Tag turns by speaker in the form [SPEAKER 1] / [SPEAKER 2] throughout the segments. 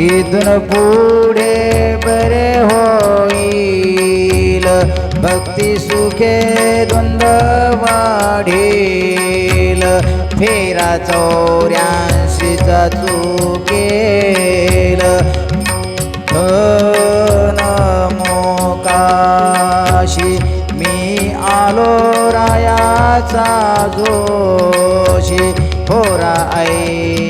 [SPEAKER 1] इथून पुढे बरे होईल. भक्ती सुखे द्वंद वाढेल. फेरा चौऱ्याऐंशीचा चुकेल. हो मोकाशी मी आलो रायाचा जोशी. होरा आई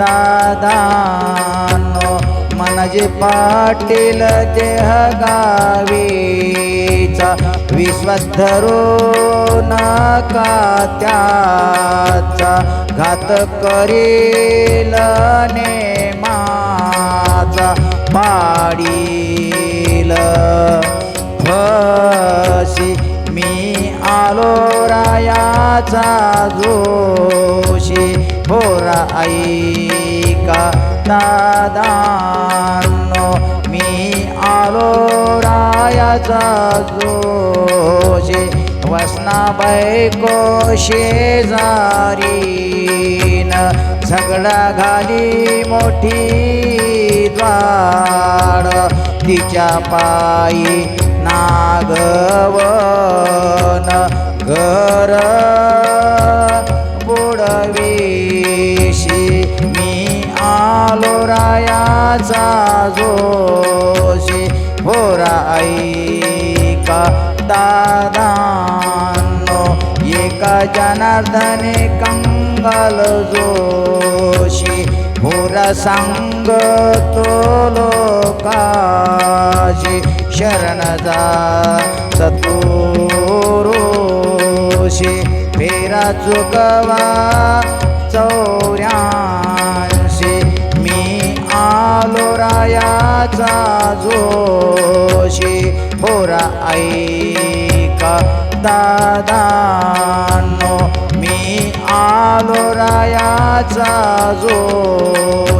[SPEAKER 1] दादानो मनजे पाटील देह गावीचा विश्वधरो नका त्याचा घात करील नेमाचा पाडील. फशी मी आलो रायाचा जोशी होरा ऐका दादानो मी आलो रायाचा जोशे वसना बैको शेजारीन झगडा घाली मोठी द्वाड तिच्या पायी नागवन घर आलो जोशी होरा ऐका दादानो एका जनार्दने कंगल जोशी होरा सांग तो लोकाशी शरण जा सतुरोशी फेरा चुकवा चौऱ्या देवाचा जोशी होरा ऐका. दादानो मी आलो रायाचा जो